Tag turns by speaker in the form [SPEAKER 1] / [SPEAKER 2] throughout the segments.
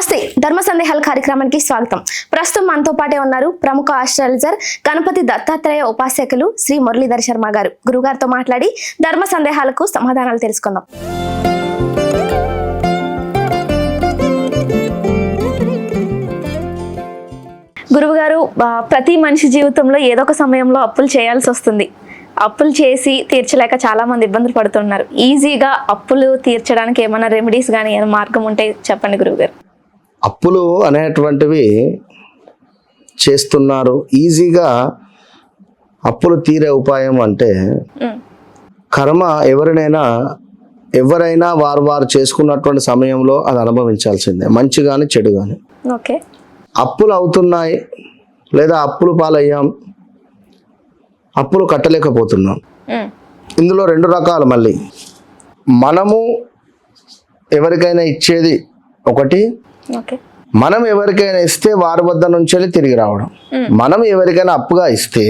[SPEAKER 1] నమస్తే. ధర్మ సందేహాల కార్యక్రమానికి స్వాగతం. ప్రస్తుతం మనతో పాటే ఉన్నారు ప్రముఖ ఆస్ట్రాలజర్ గణపతి దత్తాత్రేయ ఉపాసకులు శ్రీ మురళీధర్ శర్మ గారు. గురుగారితో మాట్లాడి ధర్మ సందేహాలకు సమాధానాలు తెలుసుకుందాం. గురువు గారు ప్రతి మనిషి జీవితంలో ఏదో ఒక సమయంలో అప్పులు చేయాల్సి వస్తుంది. అప్పులు చేసి తీర్చలేక చాలా మంది ఇబ్బందులు పడుతున్నారు. ఈజీగా అప్పులు తీర్చడానికి ఏమైనా రెమెడీస్ కానీ ఏమైనా మార్గం ఉంటే చెప్పండి గురువుగారు.
[SPEAKER 2] అప్పులు అనేటువంటివి చేస్తున్నారు. ఈజీగా అప్పులు తీరే ఉపాయం అంటే కర్మ ఎవరినైనా ఎవరైనా వారు వారు చేసుకున్నటువంటి సమయంలో అది అనుభవించాల్సిందే. మంచి కానీ చెడు కానీ
[SPEAKER 1] ఓకే.
[SPEAKER 2] అప్పులు అవుతున్నాయి లేదా అప్పులు పాలయ్యాం అప్పులు కట్టలేకపోతున్నాం. ఇందులో రెండు రకాలు మళ్ళీ. మనము ఎవరికైనా ఇచ్చేది ఒకటి మనం ఎవరికైనా ఇస్తే వారి వద్ద నుంచి తిరిగి రావడం. మనం ఎవరికైనా అప్పుగా ఇస్తే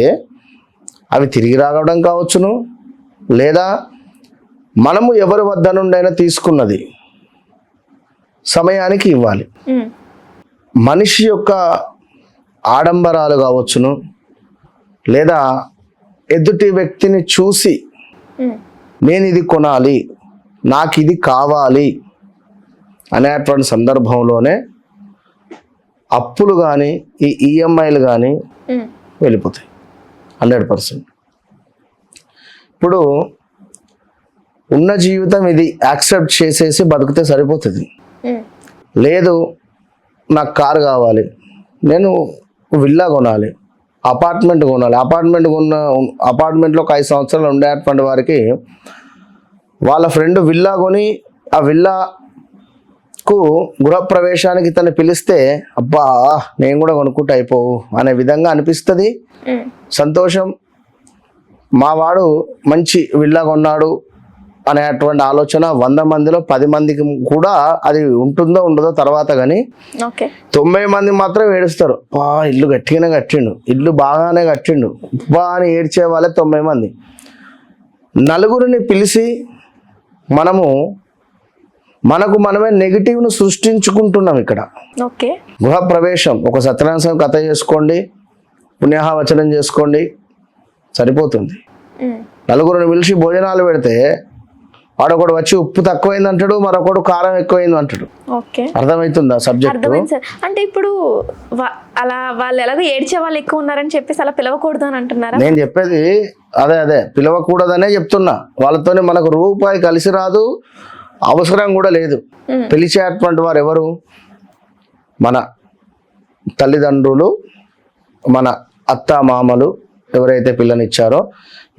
[SPEAKER 2] అవి తిరిగి రావడం కావచ్చును. లేదా మనము ఎవరి వద్ద నుండైనా తీసుకున్నది సమయానికి ఇవ్వాలి. మనిషి యొక్క ఆడంబరాలు కావచ్చును. లేదా ఎదుటి వ్యక్తిని చూసి నేను ఇది కొనాలి నాకు ఇది కావాలి అనేటువంటి సందర్భంలోనే అప్పులు కానీ ఈ ఈఎంఐలు కానీ
[SPEAKER 1] ఉమ్,
[SPEAKER 2] వెళ్ళిపోతాయి. Hundred percent. ఇప్పుడు ఉన్న జీవితం ఇది యాక్సెప్ట్ చేసేసి బతికితే సరిపోతుంది. లేదు నాకు కారు కావాలి నేను విల్లా కొనాలి అపార్ట్మెంట్ కొనాలి. అపార్ట్మెంట్ కొన్న అపార్ట్మెంట్లో ఒక ఐదు సంవత్సరాలు ఉండేటువంటి వారికి వాళ్ళ ఫ్రెండ్ విల్లా కొని ఆ విల్లాకు గృహప్రవేశానికి తను పిలిస్తే అబ్బా నేను కూడా కొనుక్కుంటే అయిపోవు అనే విధంగా అనిపిస్తుంది. సంతోషం. మా వాడు మంచి విల్లా కొన్నాడు అనేటువంటి ఆలోచన వంద మందిలో పది మందికి కూడా అది ఉంటుందో ఉండదో తర్వాత కానీ తొంభై మంది మాత్రం ఏడుస్తారు. బా ఇల్లు గట్టిగానే కట్టిండు. ఇల్లు బాగానే కట్టిండు. బా అని ఏడ్చే వాళ్ళే తొంభై మంది. నలుగురిని పిలిచి మనము మనకు మనమే నెగిటివ్ను సృష్టించుకుంటున్నాం ఇక్కడ.
[SPEAKER 1] ఓకే.
[SPEAKER 2] గృహప్రవేశం ఒక సత్యనారాయణ కథ చేసుకోండి పుణ్యాహవచనం చేసుకోండి సరిపోతుంది. నలుగురిని పిలిచి భోజనాలు పెడితే వాడొకడు వచ్చి ఉప్పు తక్కువైంది అంటాడు మరొకడు కారం ఎక్కువైంది అంటాడు.
[SPEAKER 1] ఓకే.
[SPEAKER 2] అర్థమవుతుందా సబ్జెక్ట్?
[SPEAKER 1] అంటే ఇప్పుడు అలా వాళ్ళు ఎలాగో ఏడ్చే వాళ్ళు ఎక్కువ ఉన్నారని చెప్పేసి అలా పిలవకూడదు అని అంటున్నారా?
[SPEAKER 2] నేను చెప్పేది అదే అదే పిలవకూడదనే చెప్తున్నా. వాళ్ళతోనే మనకు రూపాయి కలిసి రాదు అవసరం కూడా లేదు. పిలిచేటువంటి వారు ఎవరు? మన తల్లిదండ్రులు మన అత్త మామలు ఎవరైతే పిల్లనిచ్చారో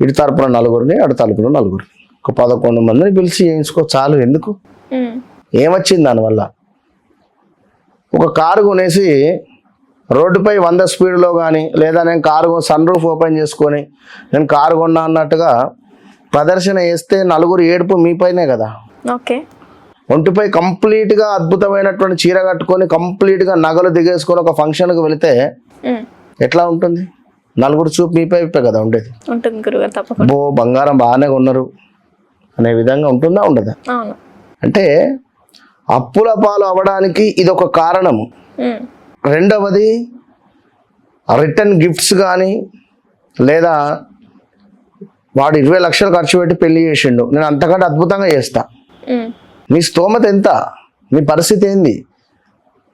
[SPEAKER 2] ఇటు తరపున నలుగురిని అటు తరపున నలుగురిని. ఒక పదకొండు మందిని పిలిచి చేయించుకో చాలు. ఎందుకు? ఏమొచ్చింది దానివల్ల? ఒక కారు కొనేసి రోడ్డుపై వంద స్పీడ్లో కానీ లేదా నేను కారు సన్ రూఫ్ ఓపెన్ చేసుకొని నేను కారు కొన్నా అన్నట్టుగా ప్రదర్శన చేస్తే నలుగురు ఏడుపు మీపైనే కదా.
[SPEAKER 1] ఓకే.
[SPEAKER 2] ఒంటిపై కంప్లీట్గా అద్భుతమైనటువంటి చీర కట్టుకొని కంప్లీట్గా నగలు దిగేసుకొని ఒక ఫంక్షన్కి వెళితే ఎట్లా ఉంటుంది? నలుగురు చూపు మీపై కదా ఉండేది.
[SPEAKER 1] ఉంటుంది గురుగారు తప్పకుండా.
[SPEAKER 2] బో బంగారం బాగానే కొన్నారు. అనే విధంగా ఉంటుందా ఉండదా? అంటే అప్పుల పాలు అవ్వడానికి ఇది ఒక కారణము రెండవది రిటర్న్ గిఫ్ట్స్ కానీ లేదా వాడు ఇరవై లక్షలు ఖర్చు పెట్టి పెళ్ళి చేసిండు. నేను అంతకంటే అద్భుతంగా చేస్తా.
[SPEAKER 1] ఉమ్,
[SPEAKER 2] మీ స్తోమత ఎంత? మీ పరిస్థితి ఏంది?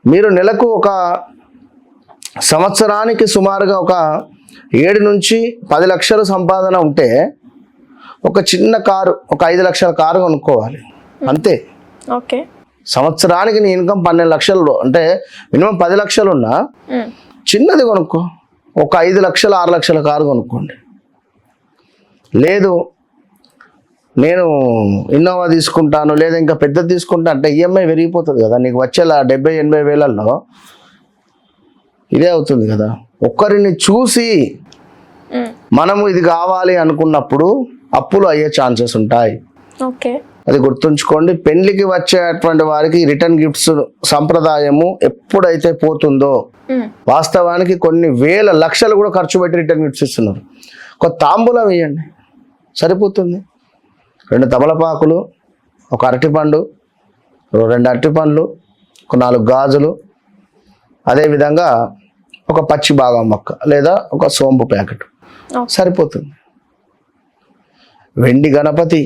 [SPEAKER 2] మీరు నెలకు ఒక సంవత్సరానికి సుమారుగా ఒక ఏడు నుంచి పది లక్షల సంపాదన ఉంటే ఒక చిన్న కారు ఒక ఐదు లక్షల కారు కొనుక్కోవాలి. అంతే.
[SPEAKER 1] ఓకే.
[SPEAKER 2] సంవత్సరానికి నీ ఇన్కమ్ పన్నెండు లక్షలు అంటే మినిమం పది లక్షలు ఉన్నా చిన్నది కొనుక్కో. ఒక ఐదు లక్షల ఆరు లక్షల కారు కొనుక్కోండి. లేదు నేను ఇన్నోవా తీసుకుంటాను లేదా ఇంకా పెద్దది తీసుకుంటా అంటే ఈఎంఐ పెరిగిపోతుంది కదా. నీకు వచ్చేలా డెబ్బై ఎనభై వేలల్లో ఇదే అవుతుంది కదా. ఒక్కరిని చూసి మనము ఇది కావాలి అనుకున్నప్పుడు అప్పులు అయ్యే ఛాన్సెస్ ఉంటాయి.
[SPEAKER 1] ఓకే.
[SPEAKER 2] అది గుర్తుంచుకోండి. పెళ్ళికి వచ్చేటువంటి వారికి రిటర్న్ గిఫ్ట్స్ సంప్రదాయము ఎప్పుడైతే పోతుందో వాస్తవానికి కొన్ని వేల లక్షలు కూడా ఖర్చు పెట్టి రిటర్న్ గిఫ్ట్స్ ఇస్తున్నారు. ఒక తాంబూలం ఇవ్వండి సరిపోతుంది. రెండు తమలపాకులు ఒక అరటిపండు రెండు అరటి పండ్లు ఒక నాలుగు గాజులు అదేవిధంగా ఒక పచ్చి భాగం మొక్క లేదా ఒక సోంపు ప్యాకెట్. సరిపోతుంది. వెండి గణపతి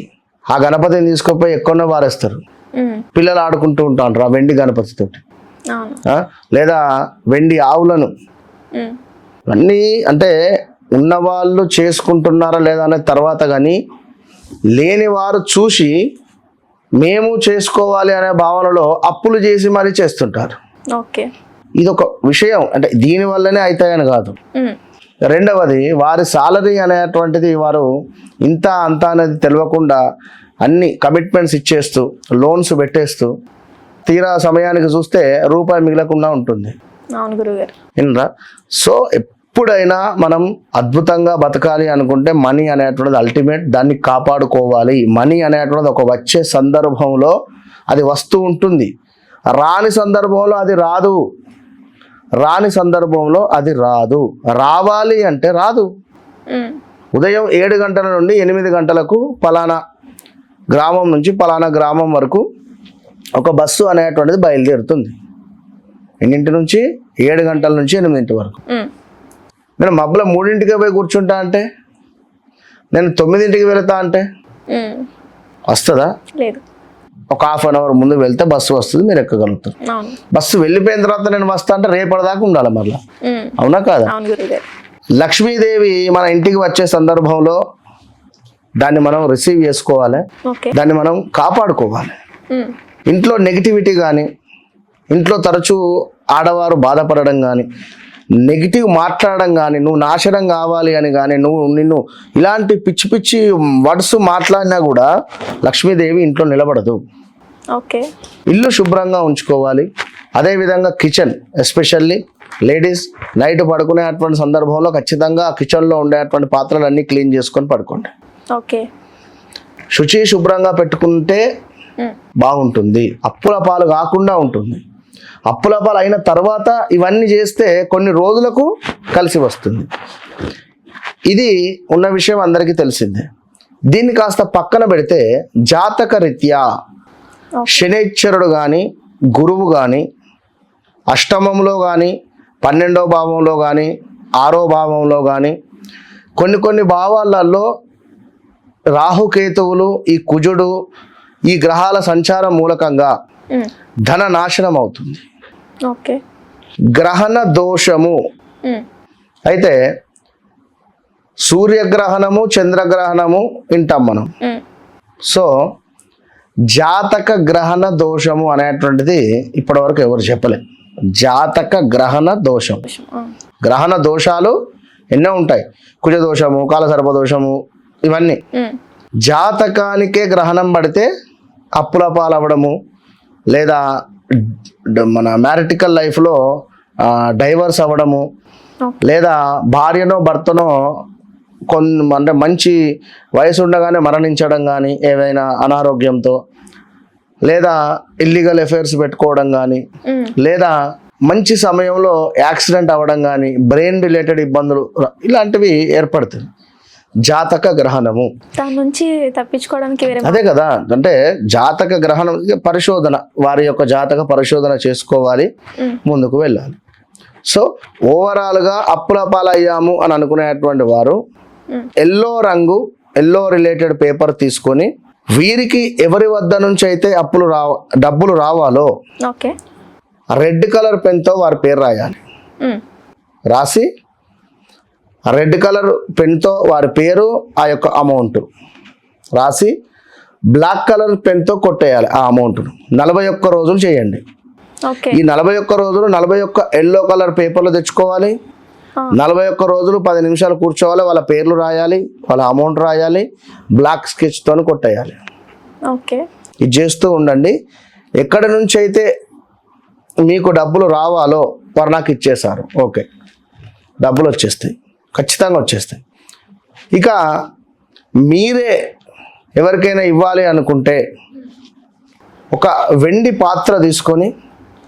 [SPEAKER 2] ఆ గణపతిని తీసుకుపోయి ఎక్కువనే వారేస్తారు. పిల్లలు ఆడుకుంటూ ఉంటారు ఆ వెండి గణపతితోటి? లేదా వెండి ఆవులను. అన్నీ అంటే ఉన్నవాళ్ళు చేసుకుంటున్నారా లేదా అనే తర్వాత కానీ లేని వారు చూసి మేము చేసుకోవాలి అనే భావనలో అప్పులు చేసి మరీ చేస్తుంటారు.
[SPEAKER 1] ఓకే.
[SPEAKER 2] ఇది ఒక విషయం. అంటే దీని వల్లనే అవుతాయని కాదు. రెండవది వారి సాలరీ అనేటువంటిది వారు ఇంత అంత అనేది తెలియకుండా అన్ని కమిట్మెంట్స్ ఇచ్చేస్తూ లోన్స్ పెట్టేస్తూ తీరా సమయానికి చూస్తే రూపాయి మిగలకుండా ఉంటుంది.
[SPEAKER 1] అవును గురుగారు.
[SPEAKER 2] వినరా? సో ఎప్పుడైనా మనం అద్భుతంగా బతకాలి అనుకుంటే మనీ అనేటువంటిది అల్టిమేట్ దాన్ని కాపాడుకోవాలి. మనీ అనేటువంటిది ఒక వచ్చే సందర్భంలో అది వస్తూ ఉంటుంది. రాని సందర్భంలో అది రాదు. రాని సందర్భంలో అది రాదు. రావాలి అంటే రాదు. ఉదయం ఏడు గంటల నుండి ఎనిమిది గంటలకు పలానా గ్రామం నుంచి పలానా గ్రామం వరకు ఒక బస్సు అనేటువంటిది బయలుదేరుతుంది. ఎన్నింటి నుంచి ఏడు గంటల నుంచి ఎనిమిదింటి వరకు. నేను మబ్బుల మూడింటికి పోయి కూర్చుంటా అంటే? నేను తొమ్మిదింటికి వెళతా అంటే? వస్తుందా?
[SPEAKER 1] లేదు.
[SPEAKER 2] ఒక హాఫ్ అన్ అవర్ ముందు వెళ్తే బస్సు వస్తుంది మీరు ఎక్కగలుగుతారు. బస్సు వెళ్ళిపోయిన తర్వాత నేను వస్తా అంటే రేపటిదాకా ఉండాలి మళ్ళీ
[SPEAKER 1] ఉమ్,
[SPEAKER 2] అవునా కాదా? లక్ష్మీదేవి మన ఇంటికి వచ్చే సందర్భంలో దాన్ని మనం రిసీవ్ చేసుకోవాలి. దాన్ని మనం కాపాడుకోవాలి. ఇంట్లో నెగిటివిటీ కానీ ఇంట్లో తరచూ ఆడవారు బాధపడడం కానీ నెగిటివ్ మాట్లాడడం కానీ నువ్వు నాశనం కావాలి అని కానీ నువ్వు నిన్ను ఇలాంటి పిచ్చి పిచ్చి వర్డ్స్ మాట్లాడినా కూడా లక్ష్మీదేవి ఇంట్లో నిలబడదు.
[SPEAKER 1] ఓకే.
[SPEAKER 2] ఇల్లు శుభ్రంగా ఉంచుకోవాలి. అదేవిధంగా కిచెన్ ఎస్పెషల్లీ లేడీస్ నైట్ పడుకునేటువంటి సందర్భంలో ఖచ్చితంగా కిచెన్లో ఉండేటువంటి పాత్రలన్నీ క్లీన్ చేసుకొని పడుకోండి.
[SPEAKER 1] ఓకే.
[SPEAKER 2] శుచి శుభ్రంగా పెట్టుకుంటే బాగుంటుంది. అప్పుల పాలు కాకుండా ఉంటుంది. అప్పుల పాలు అయిన తర్వాత ఇవన్నీ చేస్తే కొన్ని రోజులకు కలిసి వస్తుంది. ఇది ఉన్న విషయం అందరికీ తెలిసిందే. దీన్ని కాస్త పక్కన పెడితే జాతక రీత్యా శనేశ్వరుడు కానీ గురువు కానీ అష్టమంలో కానీ పన్నెండో భావంలో కానీ ఆరో భావంలో కానీ కొన్ని కొన్ని భావాలలో రాహుకేతువులు ఈ కుజుడు ఈ గ్రహాల సంచారం మూలకంగా ధన నాశనం అవుతుంది.
[SPEAKER 1] ఓకే.
[SPEAKER 2] గ్రహణ దోషము. అయితే సూర్యగ్రహణము చంద్రగ్రహణము వింటాం మనం. సో జాతక గ్రహణ దోషము అనేటువంటిది ఇప్పటివరకు ఎవరు చెప్పలే. జాతక గ్రహణ దోషం. గ్రహణ దోషాలు ఎన్నో ఉంటాయి. కుజ దోషము కాలసర్ప దోషము ఇవన్నీ జాతకానికే గ్రహణం పడితే అప్పుల పాలవ్వడము లేదా మన మ్యారిటికల్ లైఫ్లో డైవర్స్ అవ్వడము లేదా భార్యనో భర్తనో కొన్ని అంటే మంచి వయసు ఉండగానే మరణించడం కానీ ఏవైనా అనారోగ్యంతో లేదా ఇల్లీగల్ ఎఫైర్స్ పెట్టుకోవడం కానీ లేదా మంచి సమయంలో యాక్సిడెంట్ అవ్వడం కానీ బ్రెయిన్ రిలేటెడ్ ఇబ్బందులు ఇలాంటివి ఏర్పడుతుంది జాతక గ్రహణము.
[SPEAKER 1] దాని నుంచి తప్పించుకోవడానికి
[SPEAKER 2] అదే కదా అంటే జాతక గ్రహణం పరిశోధన వారి యొక్క జాతక పరిశోధన చేసుకోవాలి ముందుకు వెళ్ళాలి. సో ఓవరాల్గా అప్పుల పాలయ్యాము అని అనుకునేటువంటి వారు ఎల్లో రంగు ఎల్లో రిలేటెడ్ పేపర్ తీసుకొని వీరికి ఎవరి వద్ద నుంచి అయితే అప్పులు రా డబ్బులు రావాలో
[SPEAKER 1] ఓకే.
[SPEAKER 2] రెడ్ కలర్ పెన్తో వారి పేరు రాయాలి. రాసి రెడ్ కలర్ పెన్తో వారి పేరు ఆ యొక్క అమౌంట్. రాసి బ్లాక్ కలర్ పెన్తో కొట్టేయాలి ఆ అమౌంట్ను నలభై ఒక్క రోజులు చేయండి. ఈ నలభై ఒక్క రోజులు నలభై ఒక్క ఎల్లో కలర్ పేపర్లు తెచ్చుకోవాలి. నలభై ఒక్క రోజులు పది నిమిషాలు కూర్చోవాలి వాళ్ళ పేర్లు రాయాలి వాళ్ళ అమౌంట్ రాయాలి బ్లాక్ స్కెచ్తో కొట్టేయాలి.
[SPEAKER 1] ఓకే.
[SPEAKER 2] ఇది చేస్తూ ఉండండి. ఎక్కడి నుంచి అయితే మీకు డబ్బులు రావాలో వారు నాకు ఇచ్చేశారు. ఓకే. డబ్బులు వచ్చేస్తాయి. ఖచ్చితంగా వచ్చేస్తాయి. ఇక మీరే ఎవరికైనా ఇవ్వాలి అనుకుంటే ఒక వెండి పాత్ర తీసుకొని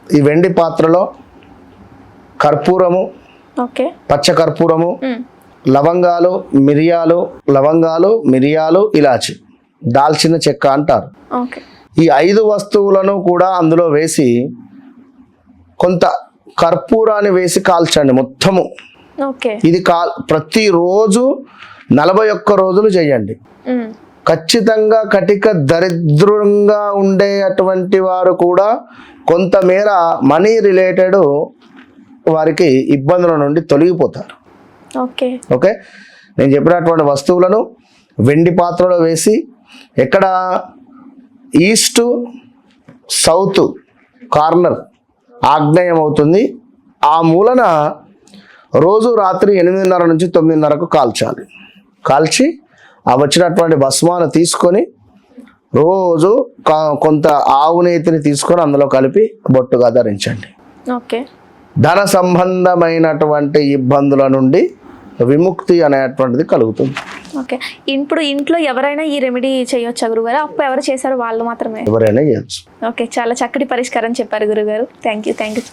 [SPEAKER 2] ఈ వెండి పాత్రలో కర్పూరము పచ్చ కర్పూరము లవంగాలు మిరియాలు లవంగాలు మిరియాలు ఇలాచి దాల్చిన చెక్క అంటారు. ఈ ఐదు వస్తువులను కూడా అందులో వేసి కొంత కర్పూరాన్ని వేసి కాల్చండి మొత్తము. ఇది కాల్ ప్రతిరోజు నలభై ఒక్క రోజులు చేయండి. ఖచ్చితంగా కటిక దరిద్రంగా ఉండే అటువంటి వారు కూడా కొంతమేర మనీ రిలేటెడ్ వారికి ఇబ్బందుల నుండి తొలగిపోతారు.
[SPEAKER 1] ఓకే.
[SPEAKER 2] ఓకే? నేను చెప్పినటువంటి వస్తువులను వెండి పాత్రలో వేసి ఎక్కడ ఈస్ట్ సౌత్ కార్నర్ ఆగ్నేయం అవుతుంది ఆ మూలన రోజు రాత్రి ఎనిమిదిన్నర నుంచి తొమ్మిదిన్నరకు కాల్చాలి. కాల్చి ఆ వచ్చినటువంటి భస్మాను తీసుకొని రోజు కొంత ఆవు నేతిని తీసుకొని అందులో కలిపి బొట్టుగా ధరించండి.
[SPEAKER 1] ఓకే.
[SPEAKER 2] ధన సంబంధమైనటువంటి ఇబ్బందుల నుండి విముక్తి అనేటువంటిది కలుగుతుంది.
[SPEAKER 1] ఓకే. ఇప్పుడు ఇంట్లో ఎవరైనా ఈ రెమెడీ చేయొచ్చా గురుగారు? అప్పు ఎవరు చేశారో వాళ్ళు మాత్రమే.
[SPEAKER 2] ఎవరైనా చేయొచ్చు.
[SPEAKER 1] ఓకే. చాలా చక్కటి పరిష్కారం చెప్పారు గురుగారు. Thank you thank you.